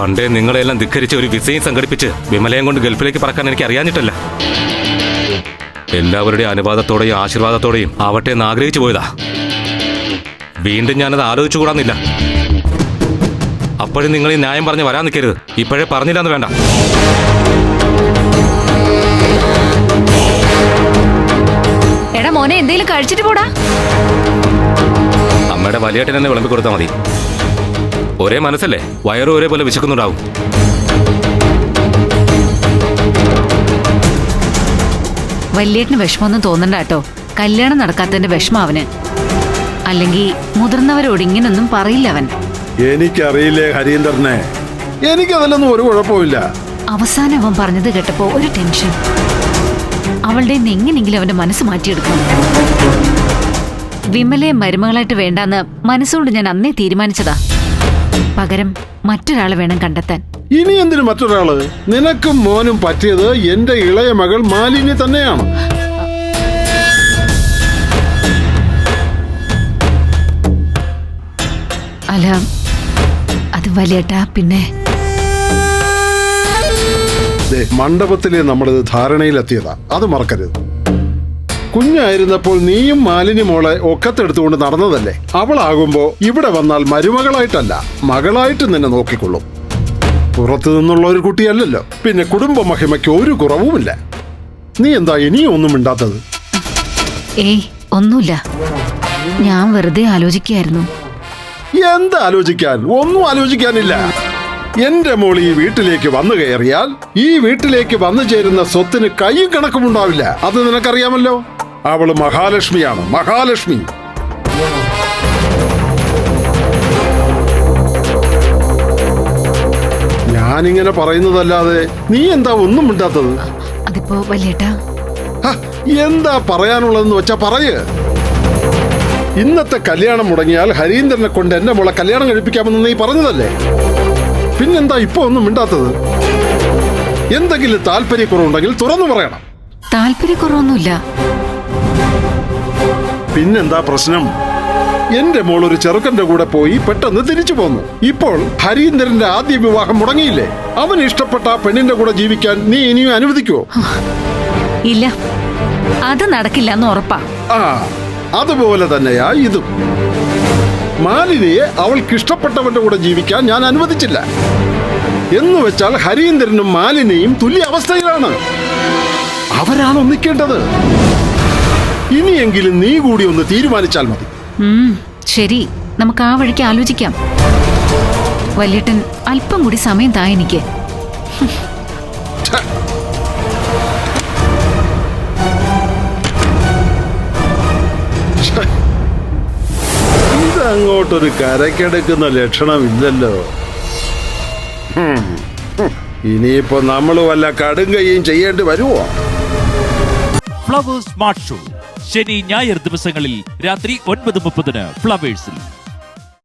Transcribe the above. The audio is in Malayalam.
പണ്ടേ നിങ്ങളെല്ലാം ധിക്കരിച്ച് ഒരു വിസയും സംഘടിപ്പിച്ച് വിമലയും കൊണ്ട് ഗൾഫിലേക്ക് പറക്കാൻ എനിക്ക് അറിയാഞ്ഞിട്ടല്ല. എല്ലാവരുടെയും അനുവാദത്തോടെയും ആശീർവാദത്തോടെയും ആവട്ടെ എന്ന് ആഗ്രഹിച്ചു പോയതാ. വീണ്ടും ഞാനത് ആലോചിച്ചുകൂടാന്നില്ല. അപ്പോഴും നിങ്ങൾ ഈ ന്യായം പറഞ്ഞ് വരാൻ നിൽക്കരുത്. ഇപ്പോഴേ പറഞ്ഞില്ലെന്ന് വേണ്ട. എടാ മോനെ എന്തെങ്കിലും കഴിച്ചിട്ട് പോടാ. അമ്മയുടെ വലിയേട്ടൻ തന്നെ വിളമ്പി കൊടുത്താൽ മതി. ഒരേ മനസ്സല്ലേ? വയറും ഒരേപോലെ വിശക്കുന്നുണ്ടാവും. വല്യേട്ടന് വിഷമമൊന്നും തോന്നണ്ട കേട്ടോ. കല്യാണം നടക്കാത്തതിന്റെ വിഷമം അവന്. അല്ലെങ്കിൽ മുതിർന്നവരോട് ഇങ്ങനൊന്നും പറയില്ല അവൻ. എനിക്കറിയില്ലേ ഹരീന്ദ്രനെ എനിക്കതിലൊന്നും ഒരു കുഴപ്പമില്ല അവസാനം അവൻ പറഞ്ഞത് കേട്ടപ്പോ ഒരു ടെൻഷൻ. അവളുടെ നിന്ന് എങ്ങനെയെങ്കിലും അവന്റെ മനസ്സ് മാറ്റിയെടുക്കണം. വിമലയെ മരുമകളായിട്ട് വേണ്ടാന്ന് മനസ്സുകൊണ്ട് ഞാൻ അന്നേ തീരുമാനിച്ചതാ. പകരം മറ്റൊരാളെ വേണം കണ്ടെത്താൻ. ഇനി എന്തിനു മറ്റൊരാൾ? നിനക്കും മോനും പറ്റിയത് എന്റെ ഇളയ മകൾ മാലിന്യ തന്നെയാണ്. അല്ല അത് വലിയേട്ടാ പിന്നെ? മണ്ഡപത്തിലെ നമ്മളിത് ധാരണയിലെത്തിയതാ. അത് മറക്കരുത്. കുഞ്ഞായിരുന്നപ്പോൾ നീയും മാലിനി മോളെ ഒക്കത്തെടുത്തുകൊണ്ട് നടന്നതല്ലേ? അവളാകുമ്പോ ഇവിടെ വന്നാൽ മരുമകളായിട്ടല്ല മകളായിട്ട് നിന്നെ നോക്കിക്കൊള്ളും. പുറത്തു നിന്നുള്ള ഒരു കുട്ടിയല്ലല്ലോ. പിന്നെ കുടുംബ മഹിമയ്ക്ക് ഒരു കുറവുമില്ല. നീ എന്താ ഇനിയും ഒന്നും മിണ്ടാത്തത്? ഏയ് ഒന്നുമില്ല. ഞാൻ വെറുതെ ആലോചിക്കായിരുന്നു എന്താ ആലോചിക്കാൻ? ഒന്നും ആലോചിക്കാനില്ല. എന്റെ മോൾ ഈ വീട്ടിലേക്ക് വന്നു കയറിയാൽ ഈ വീട്ടിലേക്ക് വന്നു ചേരുന്ന സ്വത്തിന് കൈയും കണക്കുമുണ്ടാവില്ല അത് നിനക്കറിയാമല്ലോ? അവൾ മഹാലക്ഷ്മിയാണ് മഹാലക്ഷ്മി. ഞാനിങ്ങനെ പറയുന്നതല്ലാതെ നീ എന്താ ഒന്നും മിണ്ടാത്തത്? അതിപ്പോ വലിയേട്ടാ. എന്താ പറയാനുള്ളതെന്ന് വെച്ചാ പറയ്. ഇന്നത്തെ കല്യാണം മുടങ്ങിയാൽ ഹരീന്ദ്രനെ കൊണ്ട് എന്റെ മോളെ കല്യാണം കഴിപ്പിക്കാമെന്ന് നീ പറഞ്ഞതല്ലേ? പിന്നെന്താ ഇപ്പൊ ഒന്നും മിണ്ടാത്തത്? എന്തെങ്കിലും താല്പര്യക്കുറവുണ്ടെങ്കിൽ തുറന്നു പറയണം. താല്പര്യക്കുറവൊന്നുമില്ല. പിന്നെന്താ പ്രശ്നം? എന്റെ മോൾ ഒരു ചെറുക്കന്റെ കൂടെ പോയി പെട്ടെന്ന് തിരിച്ചു പോന്നു. ഇപ്പോൾ ഹരീന്ദ്രന്റെ ആദ്യ വിവാഹം മുടങ്ങിയില്ലേ? അവൻ ഇഷ്ടപ്പെട്ട ആ പെണ്ണിന്റെ കൂടെ ജീവിക്കാൻ നീ ഇനിയും അനുവദിക്കുവോ? ഇല്ല. അത് നടക്കില്ല എന്ന് ഉറപ്പാ. ആ അതുപോലെ തന്നെയാ ഇതും. മാലിനിയെ അവൾക്ക് ഇഷ്ടപ്പെട്ടവന്റെ കൂടെ ജീവിക്കാൻ ഞാൻ അനുവദിച്ചില്ല. എന്ന് വെച്ചാൽ ഹരീന്ദ്രനും മാലിനിയും തുല്യ അവസ്ഥയിലാണ്. അവരാണ് ഒന്നിക്കേണ്ടത്. ഇനിയെങ്കിലും നീ കൂടി ഒന്ന് തീരുമാനിച്ചാൽ മതി. ശരി. നമുക്ക് ആ വഴിക്ക് ആലോചിക്കാം. വല്യട്ടൻ അല്പം കൂടി സമയം താ എനിക്ക്. ഇതങ്ങോട്ടൊരു കരക്കെടുക്കുന്ന ലക്ഷണമില്ലല്ലോ. ഇനിയിപ്പോ നമ്മൾ വല്ല കടുങ്കയും ചെയ്യേണ്ടി വരുമോ ഫ്ലവേഴ്സ് സ്മാർട്ട് ഷോ. ശനി ഞായർ ദിവസങ്ങളിൽ രാത്രി ഒൻപത് മുപ്പതിന് ഫ്ലവേഴ്സിൽ.